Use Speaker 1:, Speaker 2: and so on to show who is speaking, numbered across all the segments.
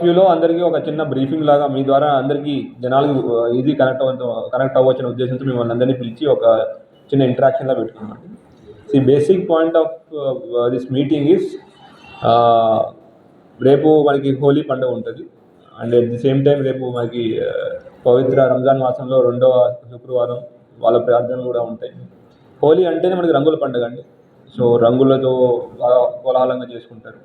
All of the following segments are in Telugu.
Speaker 1: వ్యూలో అందరికీ ఒక చిన్న బ్రీఫింగ్ లాగా మీ ద్వారా అందరికీ జనాలకు ఈజీ కనెక్ట్ అవ్వ కనెక్ట్ అవ్వచ్చు ఉద్దేశంతో మిమ్మల్ని అందరినీ పిలిచి ఒక చిన్న ఇంటరాక్షన్లా పెట్టుకున్నాం see basic point of this meeting is రేపు మనకి హోలీ పండుగ ఉంటుంది. And at the same time రేపు మనకి పవిత్ర రంజాన్ మాసంలో రెండవ శుక్రవారం వాళ్ళ ప్రార్థనలు కూడా ఉంటాయి. హోలీ అంటేనే మనకి రంగుల పండుగ అండి. సో రంగులతో బాగా కోలాహలంగా చేసుకుంటారు.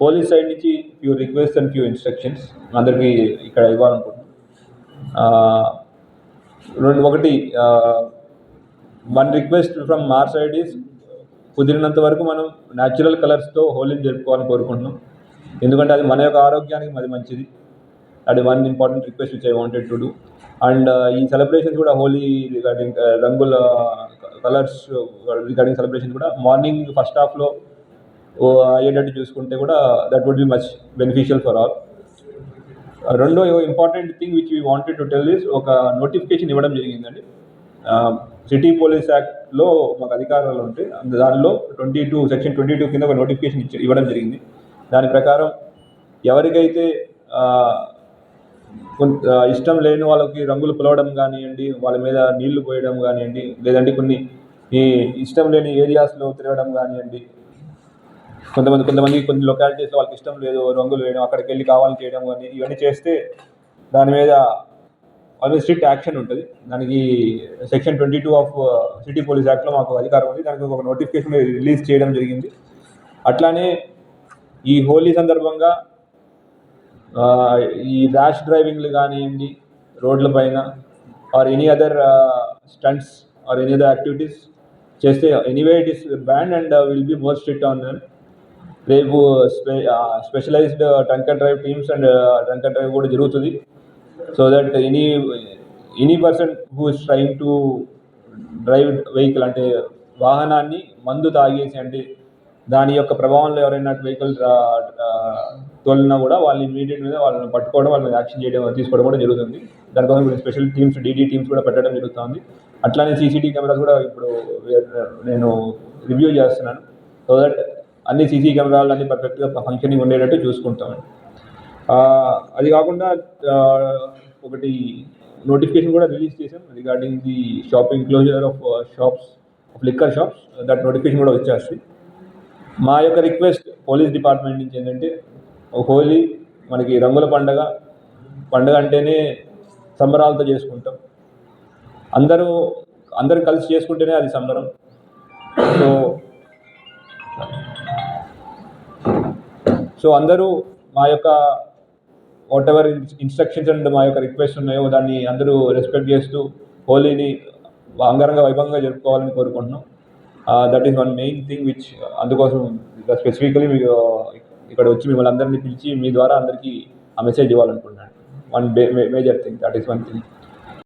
Speaker 1: పోలీస్ సైడ్ నుంచి few request and few instructions అందరికీ ఇక్కడ ఇవ్వాలనుకుంటున్నాం. రెండు ఒకటి one request from our side is కుదిరినంత వరకు మనం న్యాచురల్ కలర్స్తో హోలీని జరుపుకోవాలని కోరుకుంటున్నాం. ఎందుకంటే అది మన యొక్క ఆరోగ్యానికి అది మంచిది. అది one important request which I wanted to do and ఈ సెలబ్రేషన్స్ కూడా హోలీ రిగార్డింగ్ రంగుల కలర్స్ రిగార్డింగ్ సెలబ్రేషన్ కూడా మార్నింగ్ ఫస్ట్ హాఫ్లో అయ్యేటట్టు చూసుకుంటే కూడా that would be much beneficial for all రెండో important thing which we wanted to tell is ఒక నోటిఫికేషన్ ఇవ్వడం జరిగిందండి. సిటీ పోలీస్ యాక్ట్లో మాకు అధికారాలు ఉంటాయి దానిలో twenty two section twenty two కింద ఒక నోటిఫికేషన్ ఇచ్చి ఇవ్వడం జరిగింది. దాని ప్రకారం ఎవరికైతే కొంత ఇష్టం లేని వాళ్ళకి రంగులు పిలవడం కానివ్వండి వాళ్ళ మీద నీళ్ళు పోయడం కానివ్వండి లేదంటే కొన్ని ఈ ఇష్టం లేని ఏరియాస్లో తిరగడం కానివ్వండి కొంతమంది కొంతమంది కొన్ని లొకాలిటీస్లో వాళ్ళకి ఇష్టం లేదు రంగులు వేయడం అక్కడికి వెళ్ళి కావాలని చేయడం కానీ ఇవన్నీ చేస్తే దాని మీద ఆల్వేస్ స్ట్రిక్ట్ యాక్షన్ ఉంటుంది. దానికి section twenty two of city police యాక్ట్లో మాకు అధికారం ఉంది. దానికి ఒక నోటిఫికేషన్ రిలీజ్ చేయడం జరిగింది. అట్లానే ఈ హోలీ సందర్భంగా ఈ ర్యాష్ డ్రైవింగ్లు కానివ్వండి రోడ్ల పైన or any other stunts or any other activities చేస్తే anyway it is banned and will be more strict on than రేపు స్పె specialized drunk drive teams and drunk drive కూడా జరుగుతుంది. So that any any person who is trying to drive vehicle అంటే వాహనాన్ని మందు తాగేసి అంటే దాని యొక్క ప్రభావంలో ఎవరైనా వెహికల్ తోలినా కూడా వాళ్ళని ఇమీడియట్ మీద వాళ్ళని పట్టుకోవడం వాళ్ళని యాక్షన్ చేయడం తీసుకోవడం కూడా జరుగుతుంది. దానికోసం ఇప్పుడు స్పెషల్ టీమ్స్ డీడీ టీమ్స్ కూడా పెట్టడం జరుగుతుంది. అట్లానే సీసీటీవీ కెమెరాస్ కూడా ఇప్పుడు నేను రివ్యూ చేస్తున్నాను. సో దట్ అన్ని సీసీ కెమెరాలు అన్ని పర్ఫెక్ట్గా ఫంక్షనింగ్ ఉండేటట్టు చూసుకుంటాం. అది కాకుండా ఒకటి నోటిఫికేషన్ కూడా రిలీజ్ చేసాం regarding the shopping closure of shops of liquor shops that notification కూడా వచ్చేస్తుంది. మా యొక్క రిక్వెస్ట్ పోలీస్ డిపార్ట్మెంట్ నుంచి ఏంటంటే హోలీ మనకి రంగుల పండగ పండగ అంటేనే సంబరాలతో చేసుకుంటాం. అందరూ అందరూ కలిసి చేసుకుంటేనే అది సంబరం. సో సో అందరూ మా యొక్క వాట్ ఎవర్ ఇన్స్ట్రక్షన్స్ అండ్ మా యొక్క రిక్వెస్ట్ ఉన్నాయో దాన్ని అందరూ రెస్పెక్ట్ చేస్తూ హోలీని అంగరంగ వైభవంగా జరుపుకోవాలని కోరుకుంటున్నాం. That is one main thing which అందుకోసం స్పెసిఫికలీ మీకు ఇక్కడ వచ్చి మిమ్మల్ని అందరినీ పిలిచి మీ ద్వారా అందరికీ ఆ మెసేజ్ ఇవ్వాలనుకుంటున్నాను. One major thing that is one thing